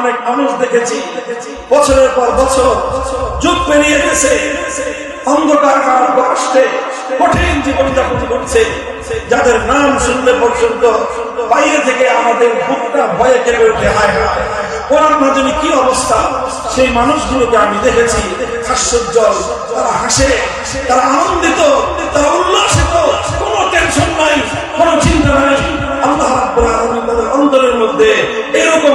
অনেক মানুষ দেখেছি। বছরের পর বছর যুগ পেরিয়ে গেছে। অন্ধকার করছে। যাদের নাম শুনলে পর্যন্ত বাইরে থেকে আমাদের বুকটা ভয়ে কেঁপে উঠে হায় কি অবস্থা? সেই মানুষগুলোকে আমি দেখেছি। হাস্যোজ্জ্বল, তারা হাসে, তারা আনন্দিত, তারা উল্লাসিত। কোনো টেনশন নাই, কোনো চিন্তা আল্লাহ অন্তরের মধ্যে এরকম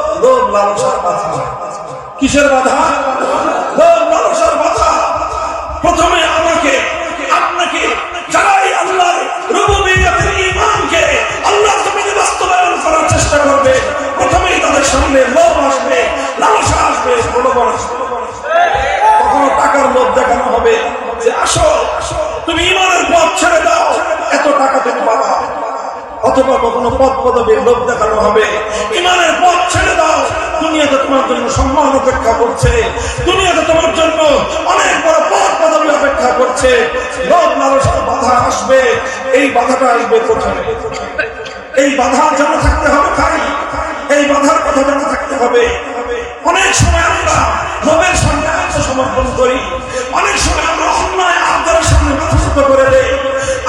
লোভ লালসার বাধা। কিসের বাধা? লোভ লালসার বাধা। প্রথমে আমাকে, আপনাকে, যারাই আল্লাহর রুবুবিয়্যতের ঈমানকে আল্লাহর জমিনে বাস্তবায়ন করার চেষ্টা করবে, প্রথমেই তাদের সামনে লোভ আসবে, লালসা আসবে, প্রলোভন আসবে। কখনো টাকার লোভ দেখানো হবে যে, আসো, তুমি ইমানের পথ ছেড়ে দাও, এত টাকা তুমি পাবা অথবা কখনো পদ পদবীর লোভ দেখানো হবে। ইমানের সম্মান অপেক্ষা করছে। দুনিয়াতে তোমার জন্য অনেক বড় পদ পদবী অপেক্ষা করছে। লোভ লালসার বাধা আসবে। এই বাধাটা আসবে প্রথমে এই বাধা যেন থাকতে হবে তাই। এই বাধার কথা যেন থাকতে হবে। অনেক সময় আমরা লোভের সামনে আত্মসমর্পণ করি। অনেক সময় আমরা অন্যায় আবদারের সামনে মাথা করে দেই।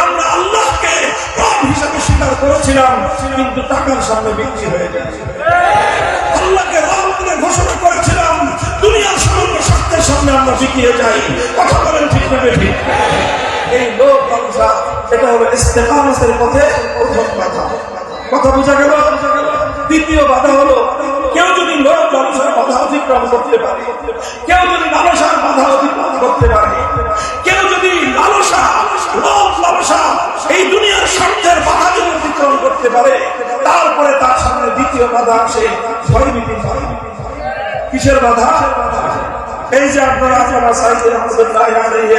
আমরা আল্লাহকে রব হিসাবে স্বীকার করেছিলাম, কিন্তু টাকার সামনে বিক্রি হয়ে যায় আমরা বিকিয়ে যাই। কথা বলেন ঠিক না ঠিক এই লোক লালসা এটা হলো ইস্তেকামতের পথে প্রথম বাধা। কথা বোঝা গেল? দ্বিতীয় বাধা হলো, কেউ যদি লোক লালসার বাধা অতিক্রম করতে পারে, কেউ যদি লালসার বাধা অতিক্রম করতে পারে, কেউ যদি লালসা, লোভ লালসা এই দুনিয়ার স্বার্থের বাধা যদি অতিক্রম করতে পারে, তারপরে তার সামনে দ্বিতীয় বাধা আসে ভয়ভীতি ভয়ভীতি। কিসের বাধা? এই যে আপনারা আপনারা সাইদে রহমতুল্লাহ আলাইহি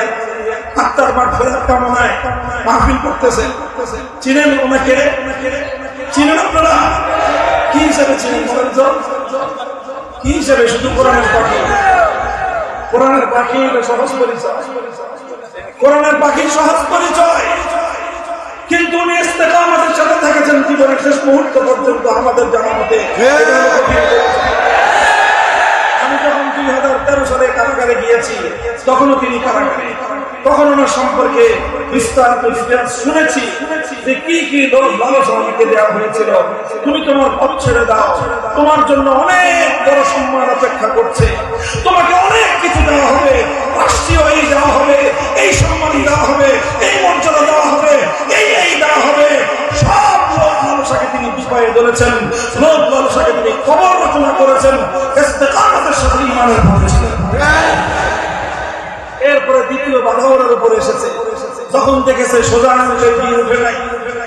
আত্মার কামনায় মাহফিল করতেছেন। চিনেন ওনাকে? চিনেন আপনারা? কি হিসাবে চিনেন কি হিসাবে? শুধু কোরআনের পাখি। কোরআনের পাখি সহজ পরিচয়। কোরআনের পাখির সহজ পরিচয়। কিন্তু উনি ইস্তেকামতের সাথে থেকেছেন জীবনের শেষ মুহূর্ত পর্যন্ত আমাদের জানা মতে দুই হাজার তেরো সালে কারাগারে গিয়েছি, তখনও তিনি কারাগারে। তখন ওনার সম্পর্কে বিস্তারিত শুনেছি যে কি কি লালসা আমাকে দেওয়া হয়েছিল। তুমি তোমার পথ ছেড়ে দাও। তোমার জন্য অনেক বড় সম্মান অপেক্ষা করছে। তোমাকে অনেক কিছু দেওয়া তিনি খবর রচনা করেছেন এরপরে দ্বিতীয় বাধা ওনার উপরে এসেছে। যখন দেখেছে সোজা উঠে নাই,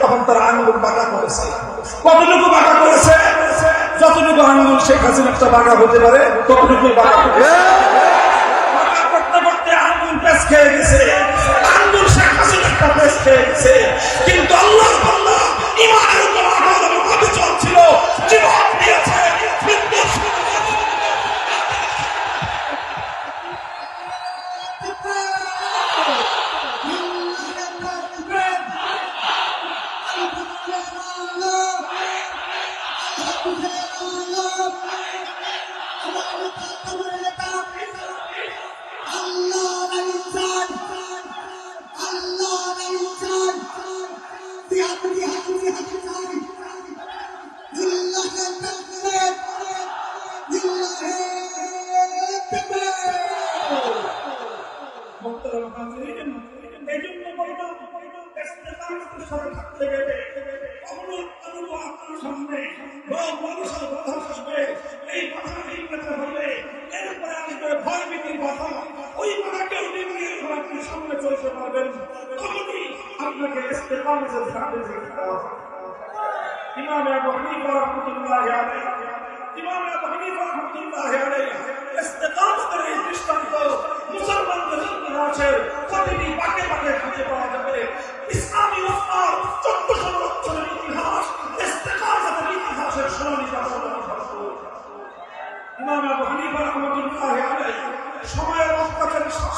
তখন তার আঙ্গুল বাঁকা করেছে। কতটুকু বাঁকা করেছে? যতটুকু আঙ্গুল শেখ হাসিনাটা বাঁকা হতে পারে ততটুকু বাঁকা করতে করতে আঙ্গুল পেঁচ খেয়ে গেছে। ইস্তেকামতের সাথে থাকতে গেলে কখনো কখনো আপনার সামনে মানুষের বাধা আসবে, এই বাধা নির্গত হবে, এরপরে আসবে ভয়ভীতির বাধা, ওই বাধাকেও নির্ণয় করে আপনি সামনে চলতে পারবেন। তখনই আপনাকে ইস্তেকামতের সাথে। ইমাম আবু হানিফা রাহমাতুল্লাহি আলাইহি ইমাম আবু হানিফা রাহমাতুল্লাহি আলাইহি ইস্তেকামতের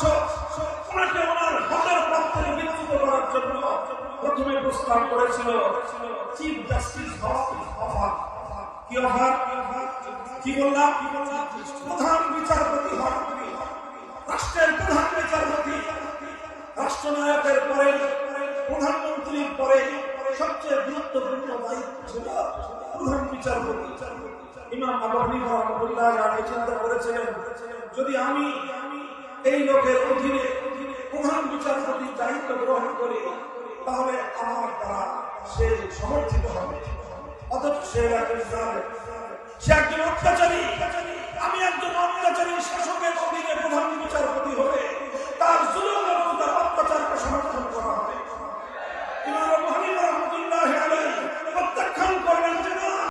শাসক করার জন্য প্রথমে প্রস্তাব করেছিল চিফ জাস্টিস অফার। কি কি প্রধান বিচারপতি হন। রাষ্ট্রের প্রধান বিচারপতি। রাষ্ট্রনায়কের পরে, প্রধানমন্ত্রীর পরে সবচেয়ে গুরুত্বপূর্ণ দায়িত্ব ছিল প্রধান বিচারপতি। ইমাম আবু হানিফা রাহমাতুল্লাহ আলাইহি চিন্তা করেছিলেন, যদি আমি এই লোকের অধীনে প্রধান বিচারপতি দায়িত্ব গ্রহণ করি, তাহলে আমার দ্বারা সে সমর্থিত হবে অথচ সে। সে একজন অত্যাচারী আমি একজন অত্যাচারী শাসকের